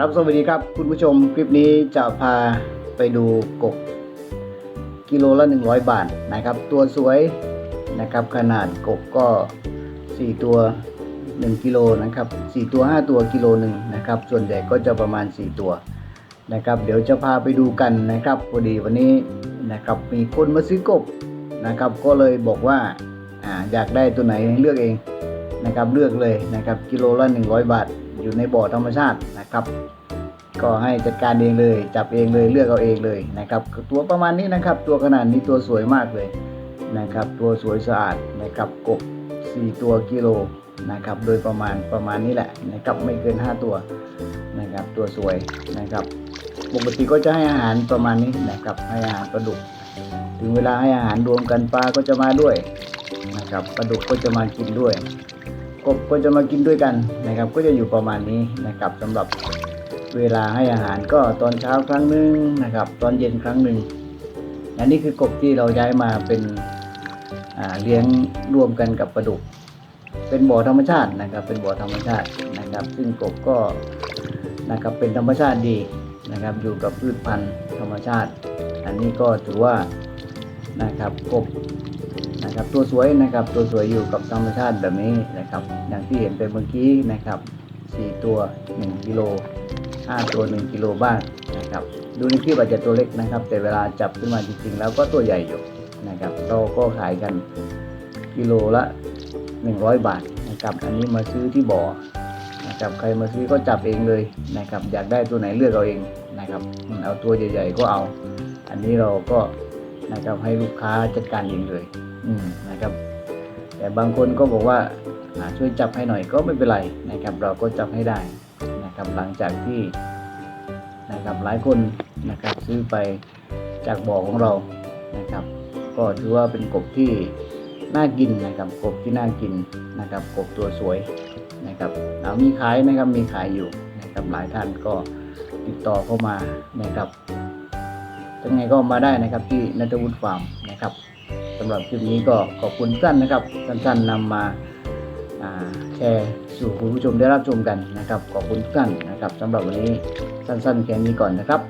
ครับสวัสดีครับคุณผู้ชมคลิปนี้จะพาไปดูกบกิโลละ 100 บาทนะครับ ตัวสวยนะครับ ขนาดกบก็ 4 ตัว 1กิโลนะครับ 4 ตัว 5 ตัวกิโลหนึ่งนะครับ ส่วนใหญ่ก็จะประมาณ 4 ตัวนะครับ เดี๋ยวจะพาไปดูกันนะครับพอดีวันนี้นะครับ มีคนมาซื้อกบนะครับ ก็เลยบอกว่าออยากได้ตัวไหนเลือกเองนะครับเลือกเลยนะครับกิโลละ 100 บาท อยู่ในบ่อธรรมชาตินะครับ ก็ให้จัดการเองเลย จับเองเลยเลือกเอาเองเลยนะครับ ตัวประมาณนี้นะครับ ตัวขนาดนี้ตัวสวยมากเลยนะครับ ตัวสวยสะอาดนะครับกบ 4 ตัวกิโลนะครับ โดยประมาณประมาณนี้แหละนะครับไม่เกิน 5 ตัวนะครับ ตัวสวยนะครับ ปกติก็จะให้อาหารประมาณนี้นะครับ ให้อาหารปลาดุก ถึงเวลาให้อาหารรวมกันปลาก็จะมาด้วยนะครับปลาดุกก็จะมากินด้วย กบก็จะมากินด้วยกันนะครับ ก็จะอยู่ประมาณนี้นะครับสำหรับเวลาให้อาหารก็ตอนเช้าครั้งหนึ่งนะครับ ตอนเย็นครั้งหนึ่งอันนี้คือกบที่เราย้ายมาเป็นเลี้ยงร่วมกันกับปลาดุก เป็นบ่อธรรมชาตินะครับ เป็นบ่อธรรมชาตินะครับ ซึ่งกบก็นะครับเป็นธรรมชาติดีนะครับ อยู่กับพืชพันธุ์ธรรมชาติ อันนี้ก็ถือว่านะครับกบ นะครับ ตัวสวยนะครับ ตัวสวยอยู่กับธรรมชาติแบบนี้นะครับ อย่างที่เห็นไปเมื่อกี้นะครับ 4 ตัว 1กิโล5ตัว 1กิโลบ้างนะครับ ดูในคลิปอาจจะตัวเล็กนะครับ แต่เวลาจับขึ้นมาจริงๆ แล้วก็ตัวใหญ่อยู่นะครับ เราก็ขายกันกิโลละ 100 บาทนะครับ อันนี้มาซื้อที่บ่อนะครับ ใครมาซื้อก็จับเองเลยนะครับ อยากได้ตัวไหนเลือกเอาเองนะครับ เอาตัวใหญ่ๆก็เอา อันนี้เราก็ นะครับ ให้ลูกค้าจัดการเองเลย อืมนะครับ แต่บางคนก็บอกว่าช่วยจับให้หน่อยก็ไม่เป็นไรนะครับ เราก็จับให้ได้นะครับ หลังจากที่นะครับหลายคนนะครับซื้อไปจากบ่อของเรานะครับ ก็ถือว่าเป็นกบที่น่ากินนะครับกบที่น่ากินนะครับกบตัวสวยนะครับเอามีขายนะครับมีขายอยู่นะครับหลายท่านก็ติดต่อเข้ามานะครับ ยังไงก็มาได้นะครับที่นัทวุฒิฟาร์มนะครับสำหรับคลิปนี้ก็ขอบคุณสั้นนะครับ สั้นๆนำมาอ่าแชร์สู่คุณผู้ชมได้รับชมกันนะครับ ขอบคุณทุกท่านนะครับสำหรับวันนี้สั้นๆแค่นี้ก่อนนะครับ